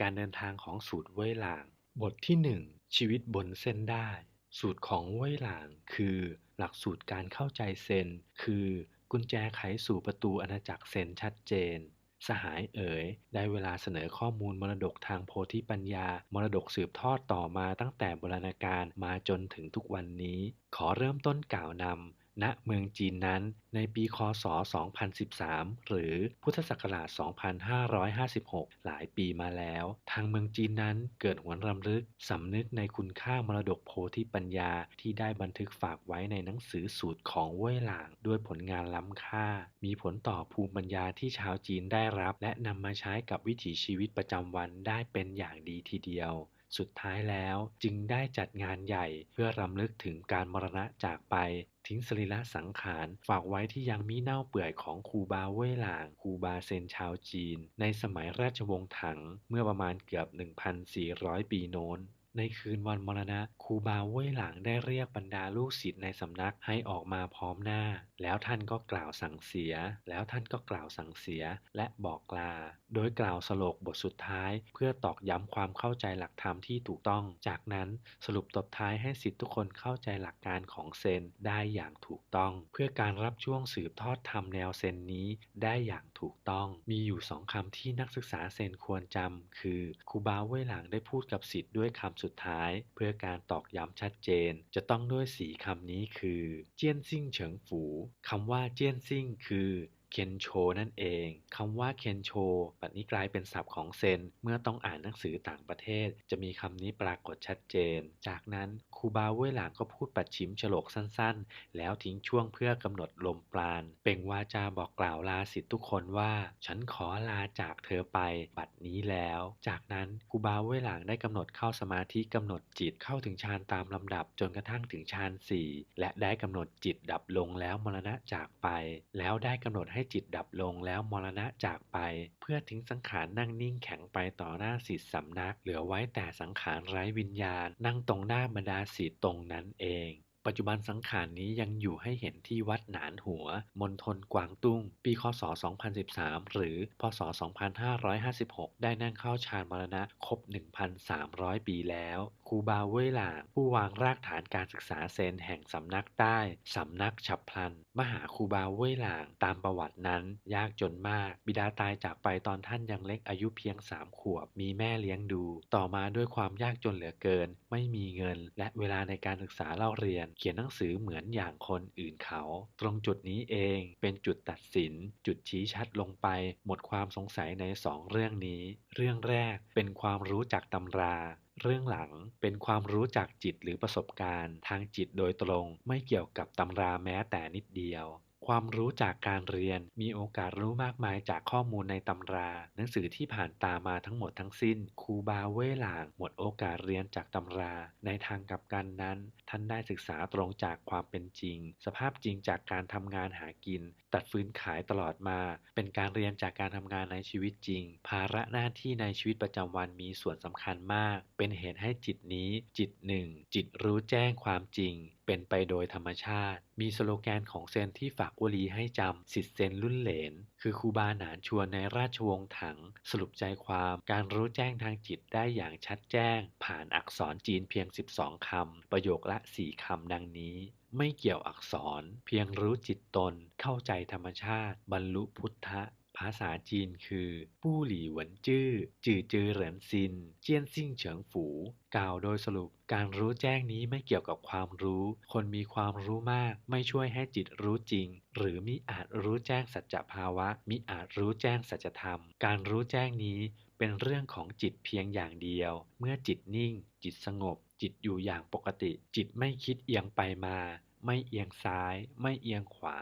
การเดินทางของสูตรเว่ยหลาง บทที่ 1 ชีวิตบนเส้นได้ สูตรของเว่ยหลาง คือ หลักสูตรการเข้าใจเซน คือกุญแจไขสู่ประตูอาณาจักรเซนชัดเจน สหายเอ๋ย ได้เวลาเสนอข้อมูลมรดกทางโพธิปัญญา มรดกสืบทอดต่อมาตั้งแต่โบราณกาลมาจนถึงทุกวันนี้ ขอเริ่มต้นกล่าวนำ ณเมืองจีนนั้นในปีคศ 2013 หรือพุทธศักราช 2556 หลายปีมาแล้ว ทางเมืองจีนนั้นเกิดหวนรำลึกสำนึกในคุณค่ามรดกโพธิปัญญาที่ได้บันทึกฝากไว้ในหนังสือสูตรของเว่ยหลาง ด้วยผลงานล้ำค่า มีผลต่อภูมิปัญญาที่ชาวจีนได้รับ และนำมาใช้กับวิถีชีวิตประจำวันได้เป็นอย่างดีทีเดียว สุดท้ายแล้วจึงได้จัดงานใหญ่เพื่อรำลึกถึงการมรณะจากไป ทิ้งสรีระสังขารฝากไว้ที่ยังมีเน่าเปื่อยของครูบาเว่ยหลางครูบาเซนชาวจีน ในสมัยราชวงศ์ถังเมื่อประมาณเกือบ 1,400 ปีโน้น ในคืนวันมรณะครูบาเว่ยหลางได้เรียกบรรดาลูกศิษย์ในสำนักให้ออกมาพร้อมหน้า แล้วท่านก็กล่าวสั่งเสีย แล้วท่านก็กล่าวสั่งเสียและบอกลา โดยกล่าวสโลกบทสุดท้าย เพื่อตอกย้ำความเข้าใจหลักธรรมที่ถูกต้อง จากนั้นสรุปตบท้ายให้ศิษย์ทุกคนเข้าใจหลักการของเซนได้อย่างถูกต้อง เพื่อการรับช่วงสืบทอดธรรมแนวเซนนี้ได้อย่างถูกต้อง มีอยู่สองคำที่นักศึกษาเซนควรจำคือครูบาเว่ยหลางได้พูดกับศิษย์ด้วยคำสุดท้าย เพื่อการตอกย้ำชัดเจน จะต้องด้วยสีคำนี้คือ เจี้ยนซิ่งเฉิงฝูคำว่าเจี้ยนซิ่งคือ เคนโชนั่นเองคำว่าเคนโชปัจนี้กลายเป็นศัพท์ของเซน เมื่อต้องอ่านหนังสือต่างประเทศ จะมีคำนี้ปรากฏชัดเจน จากนั้นครูบาเว่ยหลางก็พูดปัดชิมฉลกสั้นๆ แล้วทิ้งช่วงเพื่อกำหนดลมปราณ เป่งวาจาบอกกล่าวลาสิทธิ์ทุกคนว่า ฉันขอลาจากเธอไปบัดนี้แล้ว จากนั้นครูบาเว่ยหลางได้กำหนดเข้าสมาธิกำหนดจิตเข้าถึงฌานตามลำดับจนกระทั่งถึงฌานสี่และได้กำหนดจิตดับลงแล้วมรณะจากไป แล้วได้กำหนดให้จิตดับลงแล้วมรณะจากไป เพื่อทิ้งสังขารนั่งนิ่งแข็งไปต่อหน้าสิทธิสำนัก เหลือไว้แต่สังขารไร้วิญญาณ นั่งตรงหน้าบรรดาสิทธิตรงนั้นเอง ปัจจุบันสังขารนี้ยังอยู่ให้เห็นที่วัดหนานหัว มณฑลกวางตุ้ง ปีคศ 2013 หรือ พศ 2556 ได้นั่งเข้าฌานมรณะครบ 1,300 ปีแล้ว ครูบาเว่ยหลางผู้วางรากฐานการศึกษาเซนแห่งสำนักใต้ สำนักฉับพลัน มหาครูบาเว่ยหลางตามประวัตินั้น ยากจนมาก บิดาตายจากไปตอนท่านยังเล็กอายุเพียงสามขวบ มีแม่เลี้ยงดู ต่อมาด้วยความยากจนเหลือเกิน ไม่มีเงิน และเวลาในการศึกษาเล่าเรียนเขียนหนังสือเหมือนอย่างคนอื่นเขา ตรงจุดนี้เองเป็นจุดตัดสิน จุดชี้ชัดลงไป หมดความสงสัยในสองเรื่องนี้ เรื่องแรกเป็นความรู้จากตำราเรื่องหลังเป็นความรู้จากจิตหรือประสบการณ์ ทางจิตโดยตรงไม่เกี่ยวกับตำราแม้แต่นิดเดียว ความรู้จากการเรียนมีโอกาสรู้มากมายจากข้อมูลในตำรา หนังสือที่ผ่านตามาทั้งหมดทั้งสิ้นครูบาเว่หลาง หมดโอกาสเรียนจากตำรา ในทางกับกันนั้น ท่านได้ศึกษาตรงจากความเป็นจริง สภาพจริงจากการทำงานหากิน ตัดฟื้นขายตลอดมา เป็นการเรียนจากการทำงานในชีวิตจริง ภาระหน้าที่ในชีวิตประจำวันมีส่วนสำคัญมาก เป็นเหตุให้จิตนี้ จิตหนึ่งจิตรู้แจ้งความจริง เป็นไปโดยธรรมชาติ มีสโลแกนของเซนที่ฝากวลีให้จำสิทธิเซนรุ่นเหลน คือครูบาหนานชวนในราชวงศ์ถัง สรุปใจความการรู้แจ้งทางจิตได้อย่างชัดแจ้ง ผ่านอักษรจีนเพียง 12 คำ ประโยคละ 4 คำดังนี้ไม่เกี่ยวอักษร เพียงรู้จิตตน เข้าใจธรรมชาติ บรรลุพุทธะ ภาษาจีนคือปู้หลี่หวนจื้อ จือจือเหรินซิน เจี้ยนซิ่งเฉิงฝู กล่าวโดยสรุป การรู้แจ้งนี้ไม่เกี่ยวกับความรู้ คนมีความรู้มาก ไม่ช่วยให้จิตรู้จริง หรือมิอาจรู้แจ้งสัจภาวะ มิอาจรู้แจ้งสัจธรรม การรู้แจ้งนี้เป็นเรื่องของจิตเพียงอย่างเดียว เมื่อจิตนิ่ง จิตสงบ จิตอยู่อย่างปกติ จิตไม่คิดเอียงไปมา ไม่เอียงซ้าย ไม่เอียงขวา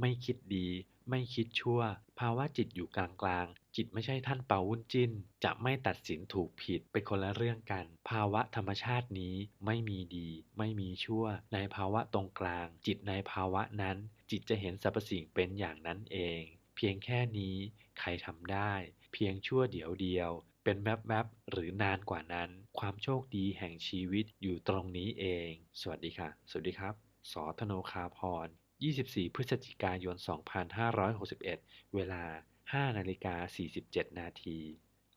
ไม่คิดดี ไม่คิดชั่ว ภาวะจิตอยู่กลางๆ จิตไม่ใช่ท่านเปาวุ้นจิ้นจะไม่ตัดสินถูกผิดเป็นคนละเรื่องกัน ภาวะธรรมชาตินี้ไม่มีดี ไม่มีชั่ว ในภาวะตรงกลาง จิตในภาวะนั้น จิตจะเห็นสรรพสิ่งเป็นอย่างนั้นเอง เพียงแค่นี้ใครทำได้ เพียงชั่วเดียวเดียวเป็นแวบๆหรือนานกว่านั้น ความโชคดีแห่งชีวิตอยู่ตรงนี้เอง สวัสดีค่ะ สวัสดีครับ สอธโนคาพร 24 พฤศจิกายน 2561 เวลา 5 นาฬิกา 47 นาที